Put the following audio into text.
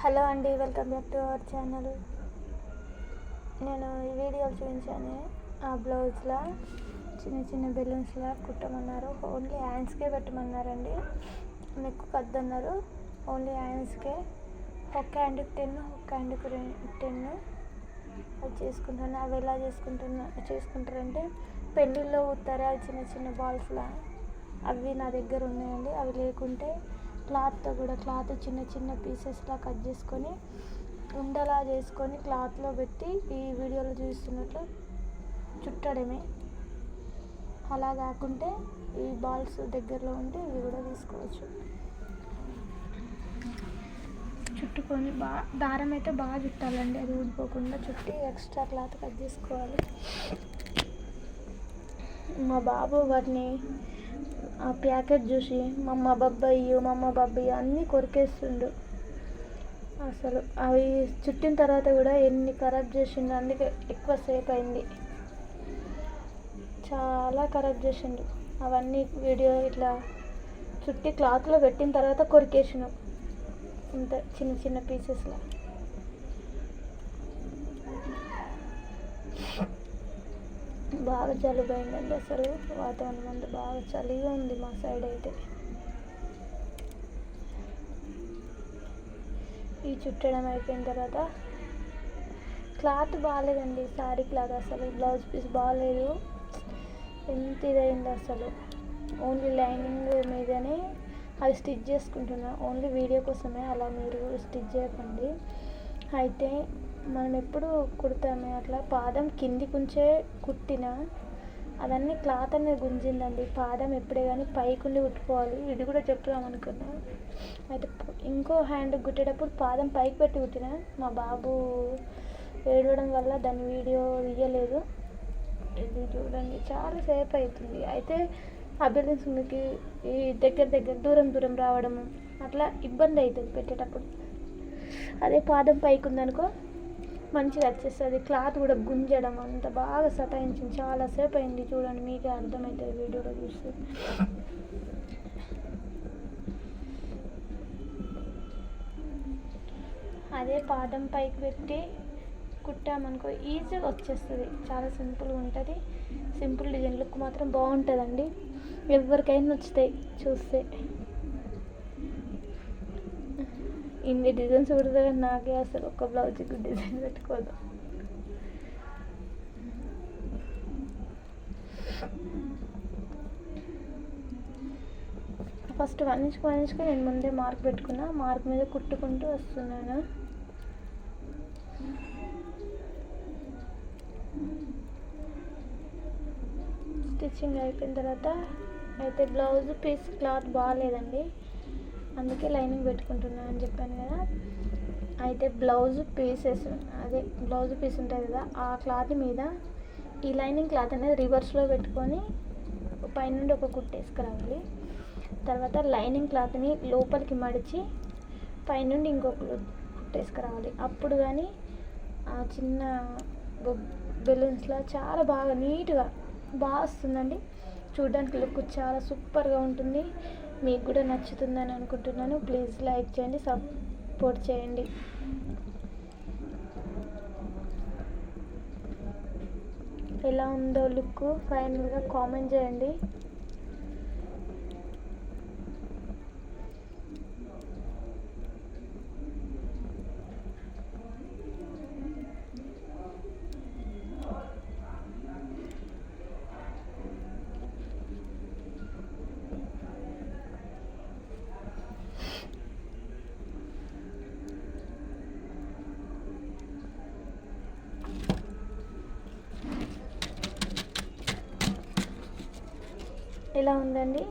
Hello అండి welcome back to our channel. నేను ఈ వీడియో చూపించాను ఆ బ్లౌజ్లో చిన్న చిన్న బెలూన్స్లా కుట్టమన్నారు. ఓన్లీ హ్యాండ్స్కే పెట్టమన్నారండి. నెక్ కద్దన్నారు. ఓన్లీ హ్యాండ్స్కే. ఒక హ్యాండ్కి టెన్ ఒక హ్యాండ్కి టెన్ అది చేసుకుంటాను అవి ఎలా చేసుకుంటున్నా చేసుకుంటారంటే పెళ్ళిళ్ళలో ఊతారా చిన్న చిన్న బాల్స్లా. అవి నా దగ్గర ఉన్నాయండి. అవి లేకుంటే క్లాత్తో కూడా క్లాత్ చిన్న చిన్న పీసెస్లా కట్ చేసుకొని ఉండలా చేసుకొని క్లాత్లో పెట్టి ఈ వీడియోలో చూస్తున్నట్లు చుట్టడమే. అలా కాకుంటే ఈ బాల్స్ దగ్గరలో ఉంటే ఇవి కూడా తీసుకోవచ్చు. చుట్టుకొని బాగా దారం అయితే బాగా చుట్టాలండి. అది ఊడిపోకుండా చుట్టి ఎక్స్ట్రా క్లాత్ కట్ చేసుకోవాలి. మా బాబు వాటిని ఆ ప్యాకెట్ చూసి మమ్మ బబ్బయ్యో మమ్మ బబ్బయ్యో అన్నీ కొరికేస్తుండు. అసలు అవి చుట్టిన తర్వాత కూడా ఎన్ని ఖరాబ్ చేసిండు అందుకే ఎక్కువ సేపు అయింది. చాలా ఖరాబ్ చేసిండు. అవన్నీ వీడియో ఇట్లా చుట్టి క్లాత్లో పెట్టిన తర్వాత కొరికేసినాం. ఇంత చిన్న చిన్న పీసెస్లో. బాగా జలుబైందండి అసలు. వాతావరణం అంతా బాగా చలిగా ఉంది మా సైడ్ అయితే. ఈ చుట్టడం అయిపోయిన తర్వాత క్లాత్ బాగాలేదండి శారీ క్లాత్ అసలు. బ్లౌజ్ పీస్ బాగాలేదు. ఎంత ఇదైంది అసలు. ఓన్లీ లైనింగ్ మీదనే అది స్టిచ్ చేసుకుంటున్నాను ఓన్లీ వీడియో కోసమే అలా మీరు స్టిచ్ చేయకండి. అయితే మనం ఎప్పుడు కుడతామే? అట్లా పాదం కింది కుంచే కుట్టిన అదన్నీ క్లాత్ అనేది గుంజిందండి. పాదం ఎప్పుడే కానీ పైకుండి కుట్టుకోవాలి. ఇది కూడా చెప్తాం అనుకున్నా. అయితే ఇంకో హ్యాండ్ కుట్టేటప్పుడు పాదం పైకి పెట్టి కుట్టిన మా బాబు ఏడవడం వల్ల దాని వీడియో తీయలేదు. ఇది చూడండి చాలా సేపు అవుతుంది అయితే అబిలెన్స్ ఈ దగ్గర దగ్గర దూరం దూరం రావడము అట్లా ఇబ్బంది అవుతుంది పెట్టేటప్పుడు. అదే పాదం పైకి ఉందనుకో మంచిగా వచ్చేస్తుంది. క్లాత్ కూడా గుంజడం అంత బాగా సతాయించింది. చాలాసేపు అయింది చూడండి మీకే అర్థమవుతుంది వీడియోలో చూస్తే. అదే పాదం పైకి పెట్టి కుట్టామనుకో ఈజీగా వచ్చేస్తుంది. చాలా సింపుల్గా ఉంటుంది. సింపుల్ డిజైన్ లుక్ మాత్రం బాగుంటుందండి. ఎవరికైనా నచ్చుతాయి చూస్తే. ఇన్ని డిజైన్స్ కుడితే నాకే అసలు ఒక బ్లౌజ్కి డిజైన్ పెట్టుకోదు. ఫస్ట్ వన్ ఇంచ్కి వన్ ఇంచ్కి నేను ముందే మార్క్ పెట్టుకున్నా. మార్క్ మీద కుట్టుకుంటూ వస్తున్నాను. స్టిచ్చింగ్ అయిపోయిన తర్వాత అయితే బ్లౌజ్ పీస్ క్లాత్ బాగాలేదండి. అందుకే లైనింగ్ పెట్టుకుంటున్నాను అని చెప్పాను కదా. అయితే బ్లౌజ్ పీసెస్ అదే బ్లౌజ్ పీస్ ఉంటుంది కదా ఆ క్లాత్ మీద ఈ లైనింగ్ క్లాత్ అనేది రివర్స్లో పెట్టుకొని పైనుండి ఒక కుట్టేసుకురావాలి తర్వాత లైనింగ్ క్లాత్ని లోపలికి మడిచి పైనుండి ఇంకొక కుట్టేసుకురావాలి అప్పుడు కానీ ఆ చిన్న బెలూన్స్లో చాలా బాగా నీట్గా బాగా వస్తుందండి. చూడడానికి లుక్ చాలా సూపర్గా ఉంటుంది. మీకు కూడా నచ్చుతుందని అనుకుంటున్నాను. ప్లీజ్ లైక్ చేయండి సపోర్ట్ చేయండి. ఎలా ఉందో లుక్ ఫైనల్గా కామెంట్ చేయండి. ఎలా ఉందండి?